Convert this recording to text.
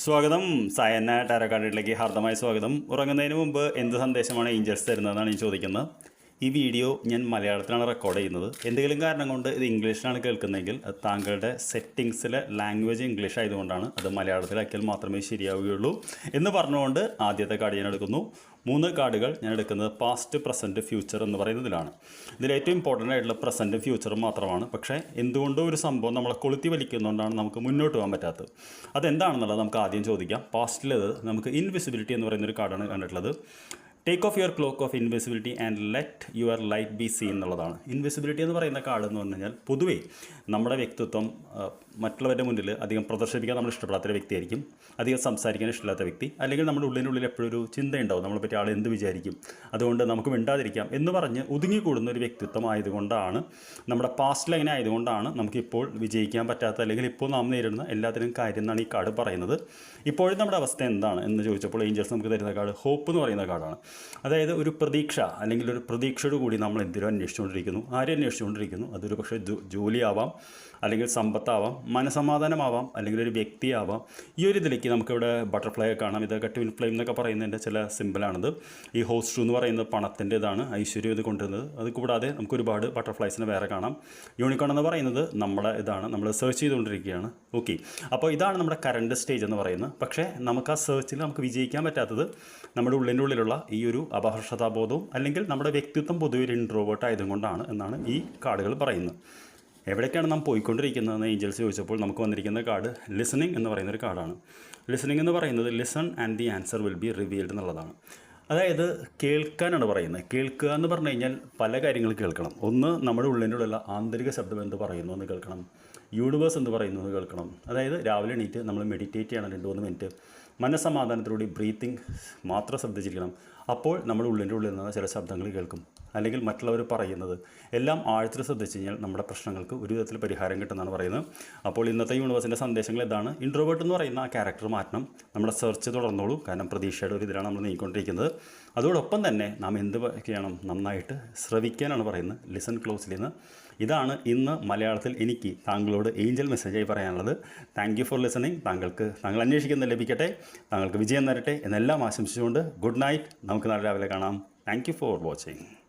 സ്വാഗതം. സയന്ന ടാരക്കാർഡിലേക്ക് ഹാർദമായ സ്വാഗതം. ഉറങ്ങുന്നതിന് മുമ്പ് എന്ത് സന്ദേശമാണ് ഏഞ്ചൽസ് തരുന്നതെന്നാണ് ഞാൻ ചോദിക്കുന്നത്. ഈ വീഡിയോ ഞാൻ മലയാളത്തിലാണ് റെക്കോർഡ് ചെയ്യുന്നത്. എന്തെങ്കിലും കാരണം കൊണ്ട് ഇത് ഇംഗ്ലീഷിലാണ് കേൾക്കുന്നതെങ്കിൽ അത് താങ്കളുടെ സെറ്റിങ്സിലെ ലാംഗ്വേജ് ഇംഗ്ലീഷ് ആയതുകൊണ്ടാണ് അത് മലയാളത്തിലാക്കിയാൽ മാത്രമേ ശരിയാവുകയുള്ളൂ എന്ന് പറഞ്ഞുകൊണ്ട് ആദ്യത്തെ കാർഡ് ഞാൻ എടുക്കുന്നു. മൂന്ന് കാർഡുകൾ ഞാൻ എടുക്കുന്നത് പാസ്റ്റ് പ്രസന്റ് ഫ്യൂച്ചർ എന്ന് പറയുന്നതിലാണ്. ഇതിൽ ഏറ്റവും ഇമ്പോർട്ടന്റ് ആയിട്ടുള്ള പ്രസന്റും ഫ്യൂച്ചറും മാത്രമാണ്. പക്ഷേ എന്തുകൊണ്ടോ ഒരു സംഭവം നമ്മളെ കൊളുത്തി വലിക്കുന്നതുകൊണ്ടാണ് നമുക്ക് മുന്നോട്ട് പോകാൻ പറ്റാത്തത്. അതെന്താണെന്നുള്ളത് നമുക്ക് ആദ്യം ചോദിക്കാം. പാസ്റ്റിലത് നമുക്ക് ഇൻവിസിബിലിറ്റി എന്ന് പറയുന്നൊരു കാർഡാണ് കണ്ടിട്ടുള്ളത്. Take off your cloak of invisibility and let your light be seen എന്നുള്ളതാണ്. ഇൻവിസിബിലിറ്റി എന്ന് പറയുന്ന കാർഡ് എന്ന് പറഞ്ഞു കഴിഞ്ഞാൽ പൊതുവേ നമ്മുടെ വ്യക്തിത്വം മറ്റുള്ളവരുടെ മുന്നിൽ അധികം പ്രദർശിപ്പിക്കാൻ നമ്മൾ ഇഷ്ടപ്പെടാത്ത വ്യക്തിയായിരിക്കും. അധികം സംസാരിക്കാൻ ഇഷ്ടമില്ലാത്ത വ്യക്തി. അല്ലെങ്കിൽ നമ്മുടെ ഉള്ളിനുള്ളിൽ എപ്പോഴും ഒരു ചിന്തയുണ്ടാവും നമ്മളെ പറ്റി ആൾ എന്ത് വിചാരിക്കും? അതുകൊണ്ട് നമുക്ക് മിണ്ടാതിരിക്കാം എന്ന് പറഞ്ഞ് ഒതുങ്ങിക്കൂടുന്ന ഒരു വ്യക്തിത്വം ആയതുകൊണ്ടാണ് നമ്മുടെ പാസ്റ്റിൽ അങ്ങനെ ആയതുകൊണ്ടാണ് നമുക്കിപ്പോൾ വിജയിക്കാൻ പറ്റാത്ത അല്ലെങ്കിൽ ഇപ്പോൾ നാം നേരിടുന്ന എല്ലാത്തിനും കാര്യം എന്നാണ് ഈ കാർഡ് പറയുന്നത്. ഇപ്പോഴും നമ്മുടെ അവസ്ഥ എന്താണ് എന്ന് ചോദിച്ചപ്പോൾ ഏഞ്ചൽസ് നമുക്ക് തരുന്ന കാർഡ് ഹോപ്പ് എന്ന് പറയുന്ന കാർഡാണ് അതായത് ഒരു പ്രതീക്ഷ അല്ലെങ്കിൽ ഒരു പ്രതീക്ഷയോട് കൂടി നമ്മൾ എന്തിനും അന്വേഷിച്ചുകൊണ്ടിരിക്കുന്നു? ആരെ അന്വേഷിച്ചുകൊണ്ടിരിക്കുന്നു? അതൊരു പക്ഷേ ജോലിയാവാം അല്ലെങ്കിൽ സമ്പത്താവാം മനസമാധാനമാവാം അല്ലെങ്കിൽ ഒരു വ്യക്തിയാവാം. ഈ ഒരു ഇതിലേക്ക് നമുക്കിവിടെ ബട്ടർഫ്ലൈ കാണാം. ഇതൊക്കെ വിൻ ഫ്ലെയിം എന്നൊക്കെ പറയുന്നതിന്റെ ചില സിമ്പിളാണിത് ഈ ഹോസ്റ്റു എന്ന് പറയുന്നത് പണത്തിന്റെ ഇതാണ് ഐശ്വര്യം ഇത് കൊണ്ടുവരുന്നത്. അത് കൂടാതെ നമുക്ക് ഒരുപാട് ബട്ടർഫ്ലൈസിനെ വേറെ കാണാം. യൂണിക്കോൺ എന്ന് പറയുന്നത് നമ്മുടെ ഇതാണ്. നമ്മൾ സെർച്ച് ചെയ്തുകൊണ്ടിരിക്കുകയാണ്. ഓക്കെ അപ്പോൾ ഇതാണ് നമ്മുടെ കറണ്ട് സ്റ്റേജ് എന്ന് പറയുന്നത്. പക്ഷേ നമുക്ക് ആ സെർച്ചിൽ നമുക്ക് വിജയിക്കാൻ പറ്റാത്തത് നമ്മുടെ ഉള്ളിന്റെ ഉള്ളിലുള്ള ഈ ഒരു അപഹർഷതാബോധവും അല്ലെങ്കിൽ നമ്മുടെ വ്യക്തിത്വം പൊതുവെ ഒരു ഇൻട്രോവേർട്ട് എന്നാണ് ഈ കാർഡുകൾ പറയുന്നത്. എവിടേക്കാണ് നാം പോയിക്കൊണ്ടിരിക്കുന്നതെന്ന് ഏഞ്ചൽസ് ചോദിച്ചപ്പോൾ നമുക്ക് വന്നിരിക്കുന്ന കാർഡ് ലിസണിങ് എന്ന് പറയുന്ന ഒരു കാർഡാണ്. ലിസണിങ് എന്ന് പറയുന്നത് listen and the answer will be revealed എന്നുള്ളതാണ്. അതായത് കേൾക്കാനാണ് പറയുന്നത്. കേൾക്കുക എന്ന് പറഞ്ഞു കഴിഞ്ഞാൽ പല കാര്യങ്ങൾ കേൾക്കണം. ഒന്ന് നമ്മുടെ ഉള്ളിലുള്ള ആന്തരിക ശബ്ദം എന്ത് പറയുന്നു എന്ന് കേൾക്കണം. യൂണിവേഴ്സ് എന്ത് പറയുന്നു എന്ന് കേൾക്കണം. അതായത് രാവിലെ എണീറ്റ് നമ്മൾ മെഡിറ്റേറ്റ് ചെയ്യണം രണ്ട് മൂന്ന് മിനിറ്റ് മനസ്സമാധാനത്തിലൂടെ ബ്രീത്തിങ് മാത്രം ശ്രദ്ധിച്ചിരിക്കണം. അപ്പോൾ നമ്മുടെ ഉള്ളിന്റെ ഉള്ളിൽ നിന്ന് ചില ശബ്ദങ്ങൾ കേൾക്കും. അല്ലെങ്കിൽ മറ്റുള്ളവർ പറയുന്നത്. എല്ലാം ആഴത്തിൽ ശ്രദ്ധിച്ചു കഴിഞ്ഞാൽ നമ്മുടെ പ്രശ്നങ്ങൾക്ക് ഒരു വിധത്തിൽ പരിഹാരം കിട്ടുമെന്നാണ് പറയുന്നത്. അപ്പോൾ ഇന്നത്തെ യൂണിവേഴ്സിന്റെ സന്ദേശങ്ങൾ ഇതാണ്. ഇൻട്രോവേർട്ട് എന്ന് പറയുന്ന ആ ക്യാരക്ടർ മാറ്റണം. നമ്മുടെ സെർച്ച് തുടർന്നോളൂ. കാരണം പ്രതീക്ഷയുടെ ഒരു ഇതിലാണ് നമ്മൾ നീങ്ങിക്കൊണ്ടിരിക്കുന്നത്. അതോടൊപ്പം തന്നെ നാം എന്ത് ചെയ്യണം നന്നായിട്ട് ശ്രവിക്കാനാണ് പറയുന്നത്. ലിസൺ ക്ലോസിൽ നിന്ന് ഇതാണ് ഇന്ന് മലയാളത്തിൽ എനിക്ക് താങ്കളോട് ഏഞ്ചൽ മെസ്സേജായി പറയാനുള്ളത്. താങ്ക് യു ഫോർ ലിസണിങ് താങ്കൾക്ക് താങ്കൾ അന്വേഷിക്കുന്ന ലഭിക്കട്ടെ. താങ്കൾക്ക് വിജയം തരട്ടെ എന്നെല്ലാം ആശംസിച്ചുകൊണ്ട് ഗുഡ് നൈറ്റ് നമുക്ക് നാളെ രാവിലെ കാണാം. Thank you for watching